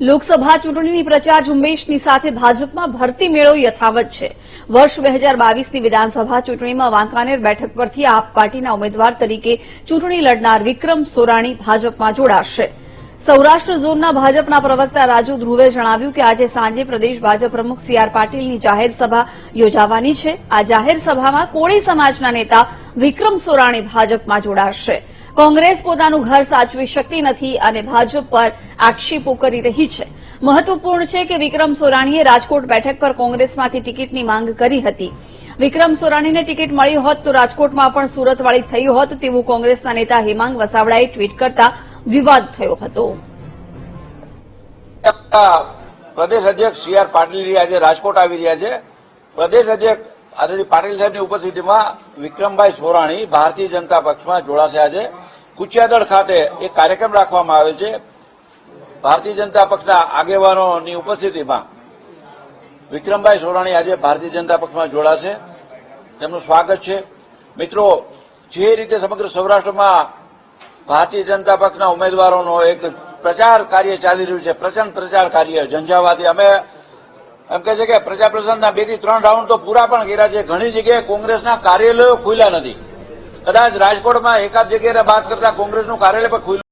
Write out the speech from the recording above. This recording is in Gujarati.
લોકસભા ચૂંટણીની પ્રચાર ઝુંબેશની સાથે ભાજપમાં ભરતી મેળો યથાવત છે. વર્ષ બે હજાર બાવીસની વિધાનસભા ચૂંટણીમાં વાંકાનેર બેઠક પરથી આપ પાર્ટીના ઉમેદવાર તરીકે ચૂંટણી લડનાર વિક્રમ સોરાણી ભાજપમાં જોડાશે. સૌરાષ્ટ્ર ઝોનના ભાજપના પ્રવક્તા રાજુ ધ્રુવે જણાવ્યું કે આજે સાંજે પ્રદેશ ભાજપ પ્રમુખ સી આર પાટીલની જાહેર સભા યોજાવાની છે. આ જાહેર સભામાં કોળી સમાજના નેતા વિક્રમ સોરાણી ભાજપમાં જોડાશે. કોંગ્રેસ પોતાનું ઘર સાચવી શકતી નથી અને ભાજપ પર આક્ષેપો કરી રહી છે. મહત્વપૂર્ણ છે કે વિક્રમ સોરાણીએ રાજકોટ બેઠક પર કોંગ્રેસમાંથી ટિકિટની માંગ કરી હતી. વિક્રમ સોરાણીને ટિકિટ મળી હોત તો રાજકોટમાં પણ સુરતવાળી થઈ હોત તેવું કોંગ્રેસના નેતા હેમાંગ વસાવડાએ ટ્વીટ કરતા વિવાદ થયો હતો. પ્રદેશ અધ્યક્ષ સી આર પાટીલ આજે રાજકોટ આવી રહ્યા છે. પ્રદેશ અધ્યક્ષ આદરણીય પાટીલ સાહેબની ઉપસ્થિતિમાં વિક્રમભાઈ સોરાણી ભારતીય જનતા પક્ષમાં જોડાશે આજે. કુચિયાદળ ખાતે એક કાર્યક્રમ રાખવામાં આવે છે. ભારતીય જનતા પક્ષના આગેવાનોની ઉપસ્થિતિમાં વિક્રમભાઈ સોરાણી આજે ભારતીય જનતા પક્ષમાં જોડાશે. તેમનું સ્વાગત છે. મિત્રો, જે રીતે સમગ્ર સૌરાષ્ટ્રમાં ભારતીય જનતા પક્ષના ઉમેદવારોનો એક પ્રચાર કાર્ય ચાલી રહ્યું છે, પ્રચંડ પ્રચાર કાર્ય ઝંઝાવાથી અમે એમ કહે છે કે પ્રજા પ્રસન્નના બેથી ત્રણ રાઉન્ડ તો પૂરા પણ કર્યા છે. ઘણી જગ્યાએ કોંગ્રેસના કાર્યાલયો ખુલ્યા નથી. કદાચ રાજકોટમાં એકાદ જગ્યાએ વાત કરતા કોંગ્રેસનું કાર્યાલય પણ ખુલ્લું